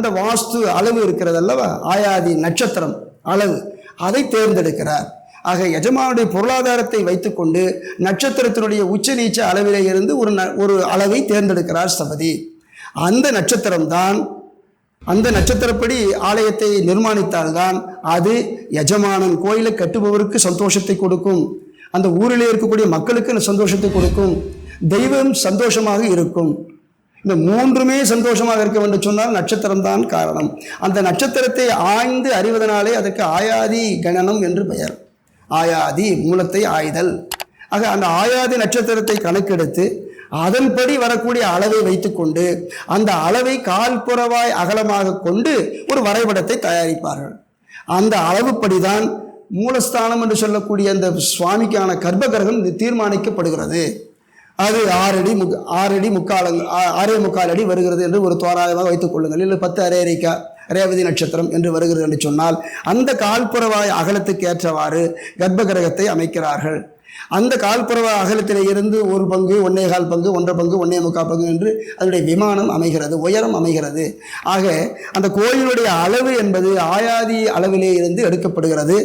அந்த வாஸ்து அளவு இருக்கிறது அல்லவா? ஆயாதி நட்சத்திரம் அளவு அதை தேர்ந்தெடுக்கிறார். ஆக எஜமானுடைய பொருளாதாரத்தை வைத்துக்கொண்டு நட்சத்திரத்தினுடைய உச்ச நீச்ச அளவிலே இருந்து ஒரு ந- ஒரு அளவை தேர்ந்தெடுக்கிறார் ஸ்தபதி அந்த நட்சத்திரம்தான் அந்த நட்சத்திரப்படி ஆலயத்தை நிர்மாணித்தால்தான் அது எஜமானன் கோயிலை கட்டுபவருக்கு சந்தோஷத்தை கொடுக்கும். அந்த ஊரிலே இருக்கக்கூடிய மக்களுக்கு சந்தோஷத்தை கொடுக்கும். தெய்வம் சந்தோஷமாக இருக்கும். இந்த மூன்றுமே சந்தோஷமாக இருக்க வேண்டும் சொன்னால் நட்சத்திரம் தான் காரணம். அந்த நட்சத்திரத்தை ஆய்ந்து அறிவதனாலே அதற்கு ஆயாதி கணனம் என்று பெயர். ஆயாதி மூலத்தை ஆய்தல். ஆக அந்த ஆயாதி நட்சத்திரத்தை கணக்கெடுத்து அதன்படி வரக்கூடிய அளவை வைத்துக்கொண்டு அந்த அளவை கால்புறவாய் அகலமாக கொண்டு ஒரு வரைபடத்தை தயாரிப்பார்கள். அந்த அளவுப்படிதான் மூலஸ்தானம் என்று சொல்லக்கூடிய அந்த சுவாமிக்கான கர்ப்பகிரகம் தீர்மானிக்கப்படுகிறது. அது ஆறடி முக் ஆறடி முக்கால் ஆறே முக்கால் அடி வருகிறது என்று ஒரு தோராயமாக வைத்துக் கொள்ளுங்கள். இல்லை பத்து அரேரிக்கா ரேவதி நட்சத்திரம் என்று வருகிறது என்று சொன்னால் அந்த கால்புறவாய் அகலத்துக்கு ஏற்றவாறு கர்ப்பகிரகத்தை அமைக்கிறார்கள். அந்த கால்புறவ அகலத்திலே இருந்து ஒரு பங்கு ஒன்னே கால் பங்கு ஒன்றரை பங்கு ஒன்னே முக்கால் பங்கு என்று அதனுடைய விமானம் அமைகிறது உயரம் அமைகிறது. ஆக அந்த கோயிலுடைய அளவு என்பது ஆயாதி அளவிலே இருந்து எடுக்கப்படுகிறது.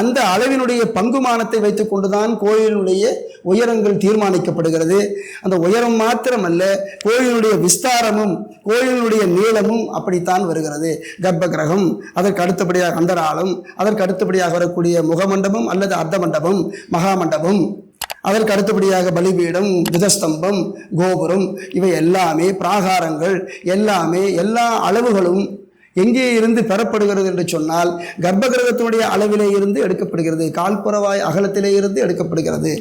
அந்த அளவினுடைய பங்குமானத்தை வைத்துக்கொண்டு தான் கோயிலுடைய உயரங்கள் தீர்மானிக்கப்படுகிறது. அந்த உயரம் மாத்திரமல்ல கோயிலுடைய விஸ்தாரமும் கோயிலுடைய நீளமும் அப்படித்தான் வருகிறது. கர்ப்ப கிரகம் அதற்கு அடுத்தபடியாக அந்தராளம் அதற்கு அடுத்தபடியாக வரக்கூடிய முகமண்டபம் அல்லது அர்த்த மண்டபம் மகாமண்டபம் அதற்கு அடுத்தபடியாக பலிபீடம் விதஸ்தம்பம் கோபுரம் இவை எல்லாமே பிராகாரங்கள். எல்லாமே எல்லா அளவுகளும் எங்கே இருந்து பெறப்படுகிறது என்று சொன்னால் கர்ப்பகிரகத்தினுடைய அளவிலே இருந்து எடுக்கப்படுகிறது. கால்புறவாய் அகலத்திலே இருந்து எடுக்கப்படுகிறது.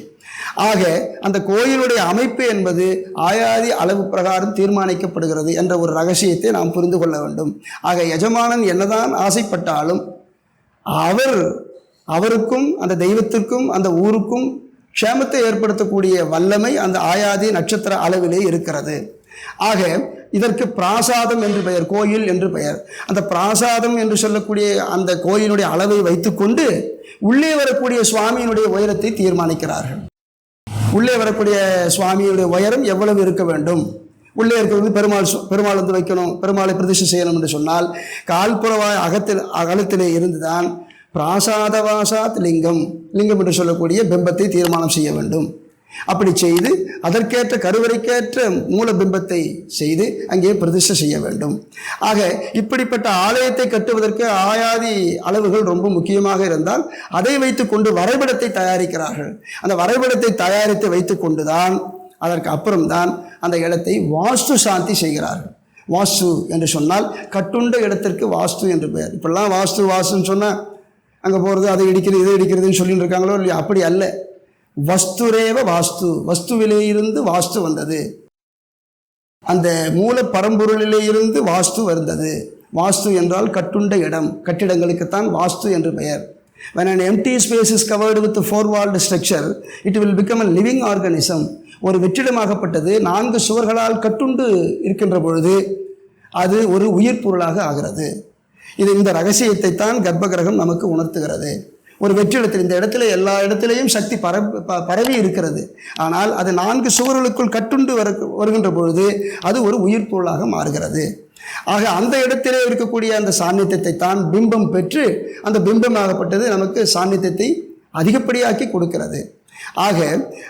ஆக அந்த கோயிலுடைய அமைப்பு என்பது ஆயாதி அளவு பிரகாரம் தீர்மானிக்கப்படுகிறது என்ற ஒரு ரகசியத்தை நாம் புரிந்து கொள்ள வேண்டும். ஆக எஜமானன் என்னதான் ஆசைப்பட்டாலும் அவர் அவருக்கும் அந்த தெய்வத்திற்கும் அந்த ஊருக்கும் க்ஷேமத்தை ஏற்படுத்தக்கூடிய வல்லமை அந்த ஆயாதி நட்சத்திர அளவிலே இருக்கிறது. ஆக இதற்கு பிராசாதம் என்று பெயர் கோயில் என்று பெயர். அந்த பிராசாதம் என்று சொல்லக்கூடிய அந்த கோயிலுடைய அளவை வைத்துக்கொண்டு உள்ளே வரக்கூடிய சுவாமியினுடைய உயரத்தை தீர்மானிக்கிறார்கள். உள்ளே வரக்கூடிய சுவாமியுடைய உயரம் எவ்வளவு இருக்க வேண்டும்? உள்ளே இருக்கிறது பெருமாள் சு- பெருமாள் வந்து வைக்கணும் பெருமாளை பிரதிஷ்டை செய்யணும் என்று சொன்னால் கால்புறவாய் அகத்தில் அகலத்திலே இருந்துதான் பிராசாதவாசாத் லிங்கம். லிங்கம் என்று சொல்லக்கூடிய பிம்பத்தை தீர்மானம் செய்ய வேண்டும். அப்படி செய்து அதற்கேற்ற கருவறைக்கேற்ற மூல பிம்பத்தை செய்து அங்கே பிரதிஷ்டை செய்ய வேண்டும். ஆக இப்படிப்பட்ட ஆலயத்தை கட்டுவதற்கு ஆயாதி அளவுகள் ரொம்ப முக்கியமாக இருந்தால் அதை வைத்துக்கொண்டு வரைபடத்தை தயாரிக்கிறார்கள். அந்த வரைபடத்தை தயாரித்து வைத்துக்கொண்டு தான் அதற்கு அப்புறம்தான் அந்த இடத்தை வாஸ்து சாந்தி செய்கிறார்கள். வாஸ்து என்று சொன்னால் கட்டுண்ட இடத்திற்கு வாஸ்து என்று பெயர். இப்பெல்லாம் வாஸ்து வாஸ்துன்னு சொன்னால் அங்கே போகிறது அதை இடிக்கிறது இதை இடிக்கிறதுன்னு சொல்லிட்டு இருக்காங்களோ இல்லையா அப்படி அல்ல. வஸ்துரேவ வாஸ்து வஸ்துவிலே இருந்து வாஸ்து வந்தது. அந்த மூல பரம்பொருளிலே இருந்து வாஸ்து வந்தது. வாஸ்து என்றால் கட்டுண்ட இடம் கட்டிடங்களுக்குத்தான் வாஸ்து என்று பெயர். When an empty space is covered with a four walled structure it will become a living organism. ஒரு வெற்றிடமாகப்பட்டது நான்கு சுவர்களால் கட்டுண்டு இருக்கின்ற பொழுது அது ஒரு உயிர் பொருளாக ஆகிறது. இது இந்த ரகசியத்தை தான் கர்ப்பகிரகம் நமக்கு உணர்த்துகிறது. ஒரு வெற்றிடத்தில் இந்த இடத்துல எல்லா இடத்திலையும் சக்தி பர ப- பரவி இருக்கிறது. ஆனால் அது நான்கு சுவர்களுக்குள் கட்டுண்டு வர வருகின்ற பொழுது அது ஒரு உயிர் பொருளாக மாறுகிறது. ஆக அந்த இடத்திலே இருக்கக்கூடிய அந்த சாநித்தியத்தை தான் பிம்பம் பெற்று அந்த பிம்பமாகப்பட்டது நமக்கு சாநித்தியத்தை அதிகப்படியாக்கி கொடுக்கிறது. ஆக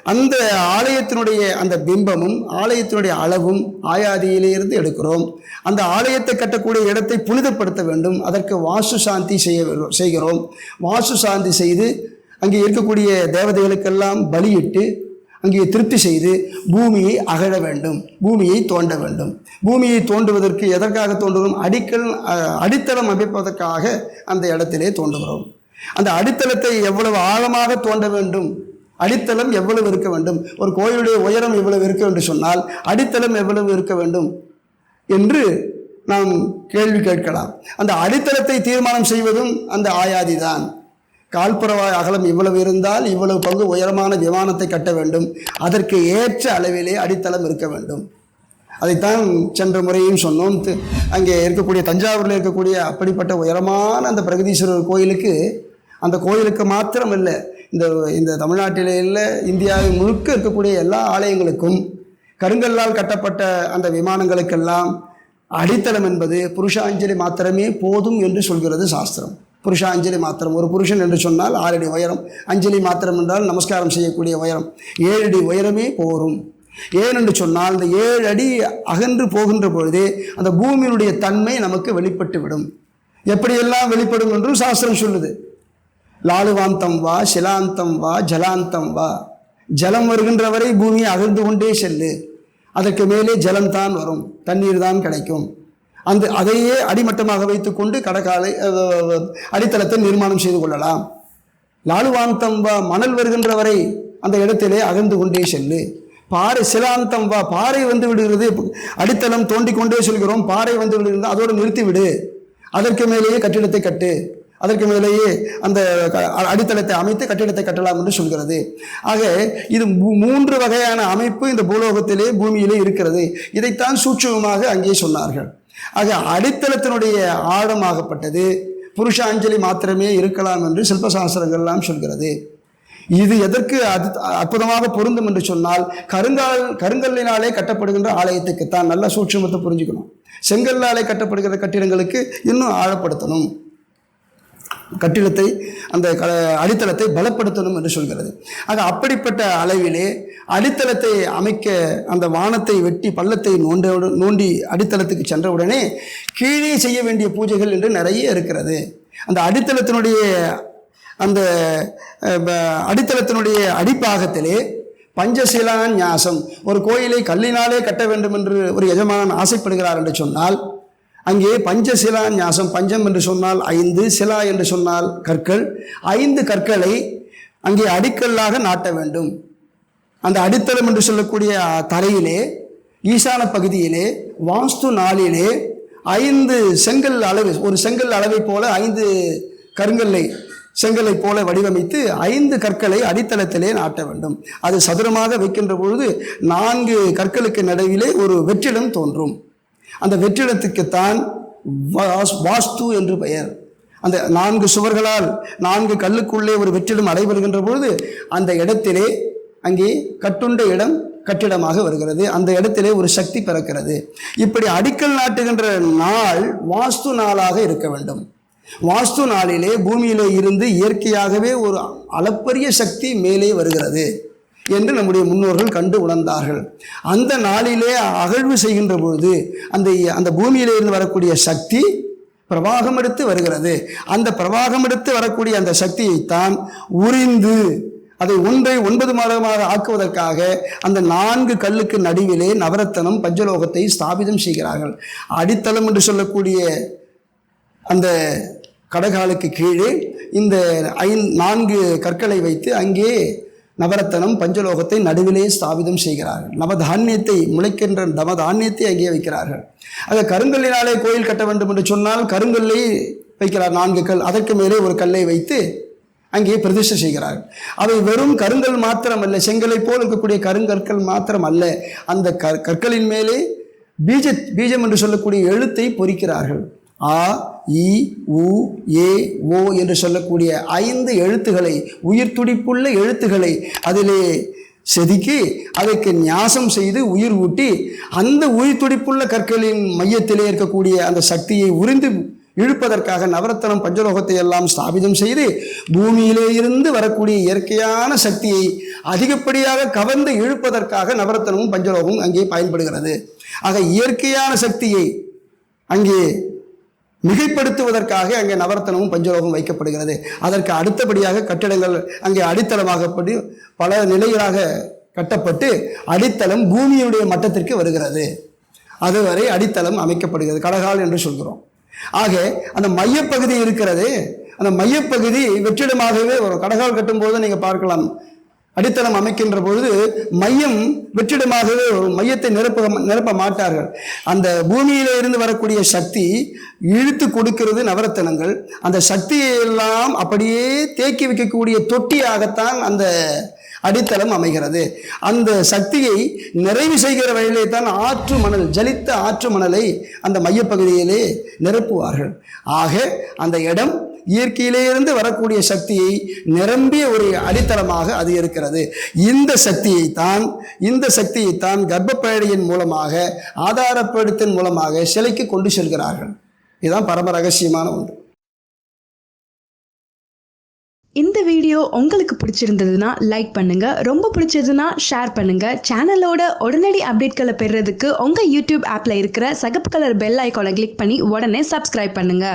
அந்த ஆலயத்தினுடைய அந்த பிம்பமும் ஆலயத்தினுடைய அளவும் ஆயாதியிலிருந்து எடுக்கிறோம். அந்த ஆலயத்தை கட்டக்கூடிய இடத்தை புனிதப்படுத்த வேண்டும். அதற்கு வாஸ்து சாந்தி செய்ய செய்கிறோம். வாஸ்து சாந்தி செய்து அங்கே இருக்கக்கூடிய தேவதைகளுக்கெல்லாம் பலியிட்டு அங்கே திருப்தி செய்து பூமியை அகழ வேண்டும் பூமியை தோண்ட வேண்டும். பூமியை தோண்டுவதற்கு எதற்காக தோன்றுகிறோம்? அடிக்கல் அஹ், அடித்தளம் அமைப்பதற்காக அந்த இடத்திலே தோன்றுகிறோம். அந்த அடித்தளத்தை எவ்வளவு ஆழமாக தோண்ட வேண்டும்? அடித்தளம் எவ்வளவு இருக்க வேண்டும்? ஒரு கோயிலுடைய உயரம் எவ்வளவு இருக்க வேண்டும் சொன்னால் அடித்தளம் எவ்வளவு இருக்க வேண்டும் என்று நாம் கேள்வி கேட்கலாம். அந்த அடித்தளத்தை தீர்மானம் செய்வதும் அந்த ஆயாதி தான் கால்புறவாய் அகலம் இவ்வளவு இருந்தால் இவ்வளவு பங்கு உயரமான விமானத்தை கட்ட வேண்டும். அதற்கு ஏற்ற அளவிலே அடித்தளம் இருக்க வேண்டும். அதைத்தான் சென்ற முறையும் சொன்னோம். அங்கே இருக்கக்கூடிய தஞ்சாவூரில் இருக்கக்கூடிய அப்படிப்பட்ட உயரமான அந்த பிரகதீஸ்வரர் கோயிலுக்கு அந்த கோயிலுக்கு மாத்திரம் இல்லை இந்த இந்த தமிழ்நாட்டிலே இல்லை இந்தியாவில் முழுக்க இருக்கக்கூடிய எல்லா ஆலயங்களுக்கும் கருங்கல்லால் கட்டப்பட்ட அந்த விமானங்களுக்கெல்லாம் அடித்தளம் என்பது புருஷாஞ்சலி மாத்திரமே போதும் என்று சொல்கிறது சாஸ்திரம். புருஷாஞ்சலி மாத்திரம். ஒரு புருஷன் என்று சொன்னால் ஆறடி உயரம். அஞ்சலி மாத்திரம் என்றால் நமஸ்காரம் செய்யக்கூடிய உயரம். ஏழடி உயரமே போரும் ஏனென்று சொன்னால் இந்த ஏழு அடி அகன்று போகின்ற பொழுதே அந்த பூமியினுடைய தன்மை நமக்கு வெளிப்பட்டு விடும் எப்படியெல்லாம் வெளிப்படும் என்றும் சாஸ்திரம் சொல்லுது. லாலுவாந்தம் வா சிலாந்தம் வா ஜலாந்தம் வா. ஜலம் வருகின்ற வரை பூமியை அகழ்ந்து கொண்டே செல்லு. அதற்கு மேலே ஜலம்தான் வரும் தண்ணீர் தான் கிடைக்கும். அந்த அதையே அடிமட்டமாக வைத்துக்கொண்டு கடற்காலை அடித்தளத்தை நிர்மாணம் செய்து கொள்ளலாம். லாலுவாந்தம் வா மணல் வருகின்ற வரை அந்த இடத்திலே அகழ்ந்து கொண்டே செல்லு. பாறை சிலாந்தம் வா பாறை வந்து விடுகிறது அடித்தளம் தோண்டிக்கொண்டே செல்கிறோம் பாறை வந்து விடுகிறது அதோடு நிறுத்திவிடு. அதற்கு மேலேயே கட்டிடத்தை கட்டு. அதற்கு மேலேயே அந்த அடித்தளத்தை அமைத்து கட்டிடத்தை கட்டலாம் என்று சொல்கிறது. ஆக இது மூ- மூன்று வகையான அமைப்பு இந்த பூலோகத்திலே பூமியிலே இருக்கிறது. இதைத்தான் சூட்சுமமாக அங்கே சொன்னார்கள். ஆக அடித்தளத்தினுடைய ஆழமாகப்பட்டது புருஷாஞ்சலி மாத்திரமே இருக்கலாம் என்று சில்பசாஸ்திரங்கள்லாம் சொல்கிறது. இது எதற்கு அது அற்புதமாக பொருந்தும் என்று சொன்னால் கருங்கால் கருங்கல்லினாலே கட்டப்படுகின்ற ஆலயத்துக்குத்தான் நல்ல சூட்சுமத்தை புரிஞ்சுக்கணும். செங்கல்லாலே கட்டப்படுகிற கட்டிடங்களுக்கு இன்னும் ஆழப்படுத்தணும். கட்டிடத்தை அந்த க அடித்தளத்தை பலப்படுத்தணும் என்று சொல்கிறது. ஆக அப்படிப்பட்ட அளவிலே அடித்தளத்தை அமைக்க அந்த வானத்தை வெட்டி பள்ளத்தை நோண்ட நோண்டி அடித்தளத்துக்கு சென்றவுடனே கீழே செய்ய வேண்டிய பூஜைகள் என்று நிறைய இருக்கிறது. அந்த அடித்தளத்தினுடைய அந்த ப- அடித்தளத்தினுடைய அடிப்பாகத்திலே பஞ்சசீலா ஞாசம் ஒரு கோயிலை கல்லினாலே கட்ட வேண்டும் என்று ஒரு எஜமானன் ஆசைப்படுகிறார் என்று சொன்னால் அங்கே பஞ்சசிலா ஞாசம் பஞ்சம் என்று சொன்னால் ஐந்து சிலா என்று சொன்னால் கற்கள். ஐந்து கற்களை அங்கே அடிக்கல்லாக நாட்ட வேண்டும். அந்த அடித்தளம் என்று சொல்லக்கூடிய தரையிலே ஈசான பகுதியிலே வாஸ்து நாளிலே ஐந்து செங்கல் அளவு ஒரு செங்கல் அளவை போல ஐந்து கருங்கல்லை செங்கலை போல வடிவமைத்து ஐந்து கற்களை அடித்தளத்திலே நாட்ட வேண்டும். அது சதுரமாக வைக்கின்ற பொழுது நான்கு கற்களுக்கு நடுவிலே ஒரு வெற்றிடம் தோன்றும். அந்த வெற்றிடத்துக்குத்தான் வாஸ்து என்று பெயர். அந்த நான்கு சுவர்களால் நான்கு கல்லுக்குள்ளே ஒரு வெற்றிடம் அடைபெறுகின்ற பொழுது அந்த இடத்திலே அங்கே கட்டுண்ட இடம் கட்டிடமாக வருகிறது. அந்த இடத்திலே ஒரு சக்தி பிறக்கிறது. இப்படி அடிக்கல் நாட்டுகின்ற நாள் வாஸ்து நாளாக இருக்க வேண்டும். வாஸ்து நாளிலே பூமியிலே இருந்து இயற்கையாகவே ஒரு அளப்பரிய சக்தி மேலே வருகிறது. என்று நம்முடைய முன்னோர்கள் கண்டு உணர்ந்தார்கள். அந்த நாளிலே அகழ்வு செய்கின்ற பொழுது அந்த அந்த பூமியிலிருந்து வரக்கூடிய சக்தி பிரவாகம் எடுத்து வருகிறது. அந்த பிரவாகம் எடுத்து வரக்கூடிய அந்த சக்தியைத்தான் உறிந்து அதை ஒன்றை ஒன்பது மாதமாக ஆக்குவதற்காக அந்த நான்கு கல்லுக்கு நடுவிலே நவரத்தனம் பஞ்சலோகத்தை ஸ்தாபிதம் செய்கிறார்கள். அடித்தளம் என்று சொல்லக்கூடிய அந்த கடகாலுக்கு கீழே இந்த ஐந் நான்கு கற்களை வைத்து அங்கே நவரத்தனம் பஞ்சலோகத்தை நடுவிலே ஸ்தாபிதம் செய்கிறார்கள். நவதானியத்தை முளைக்கின்ற நவதானியத்தை அங்கே வைக்கிறார்கள். ஆக கருங்கல்லினாலே கோயில் கட்ட வேண்டும் என்று சொன்னால் கருங்கல்லை வைக்கிறார் நான்கு கல். அதற்கு மேலே ஒரு கல்லை வைத்து அங்கே பிரதிஷ்டை செய்கிறார்கள். அவை வெறும் கருங்கல் மாத்திரம் அல்ல செங்கலை போல் இருக்கக்கூடிய கருங்கற்கள் மாத்திரம் அல்ல அந்த கற்களின் மேலே பீஜ பீஜம் என்று சொல்லக்கூடிய எழுத்தை பொறிக்கிறார்கள். ஆ இ உ ஏ ஓ என்று சொல்லக்கூடிய ஐந்து எழுத்துக்களை உயிர் துடிப்புள்ள எழுத்துக்களை அதிலே செதுக்கி அதற்கு ஞாசம் செய்து உயிர் ஊட்டி அந்த உயிர் துடிப்புள்ள கற்களின் மையத்திலே இருக்கக்கூடிய அந்த சக்தியை உறிந்து இழுப்பதற்காக நவரத்தனம் பஞ்சலோகத்தை எல்லாம் ஸ்தாபிதம் செய்து பூமியிலே இருந்து வரக்கூடிய இயற்கையான சக்தியை அதிகப்படியாக கவர்ந்து இழுப்பதற்காக நவரத்தனமும் பஞ்சலோகமும் அங்கே பயன்படுகிறது. ஆக இயற்கையான சக்தியை அங்கே மிகைப்படுத்துவதற்காக அங்கே நவரத்தனமும் பஞ்சலோகம் வைக்கப்படுகிறது. அதற்கு அடுத்தபடியாக கட்டிடங்கள் அங்கே அடித்தளமாகப்படி பல நிலைகளாக கட்டப்பட்டு அடித்தளம் பூமியுடைய மட்டத்திற்கு வருகிறது. அதுவரை அடித்தளம் அமைக்கப்படுகிறது. கடகால் என்று சொல்கிறோம். ஆக அந்த மையப்பகுதி இருக்கிறது. அந்த மையப்பகுதி வெற்றிடமாகவே வரும். கடகால் கட்டும்போது நீங்கள் பார்க்கலாம். அடித்தளம் அமைக்கின்ற பொழுது மையம் வெற்றிடமாகவே வரும் மையத்தை நிரப்ப நிரப்ப மாட்டார்கள். அந்த பூமியில இருந்து வரக்கூடிய சக்தி இழுத்து கொடுக்கிறது நவரத்தனங்கள். அந்த சக்தியை எல்லாம் அப்படியே தேக்கி வைக்கக்கூடிய தொட்டியாகத்தான் அந்த அடித்தளம் அமைகிறது. அந்த சக்தியை நிறைவு செய்கிற வழியிலே தான் ஆற்று மணல் ஜலித்த ஆற்று மணலை அந்த மையப்பகுதியிலே நிரப்புவார்கள். ஆக அந்த இடம் இயற்கையிலேருந்து வரக்கூடிய சக்தியை நிரம்பிய ஒரு அடித்தளமாக அது இருக்கிறது. இந்த சக்தியை தான் இந்த சக்தியை தான் கர்ப்பப்பேழையின் மூலமாக ஆதாரப்படுத்தின் மூலமாக சிலைக்கு கொண்டு செல்கிறார்கள். இதுதான் பரம ரகசியமான ஒன்று. இந்த வீடியோ உங்களுக்கு பிடிச்சிருந்ததுன்னா லைக் பண்ணுங்க. ரொம்ப பிடிச்சதுன்னா ஷேர் பண்ணுங்க. சேனலோட உடனடி அப்டேட்களை பெறுறதுக்கு உங்க யூடியூப் ஆப்ல இருக்கிற சகப்பு கலர் பெல் ஐக்கானை கிளிக் பண்ணி உடனே சப்ஸ்கிரைப் பண்ணுங்க.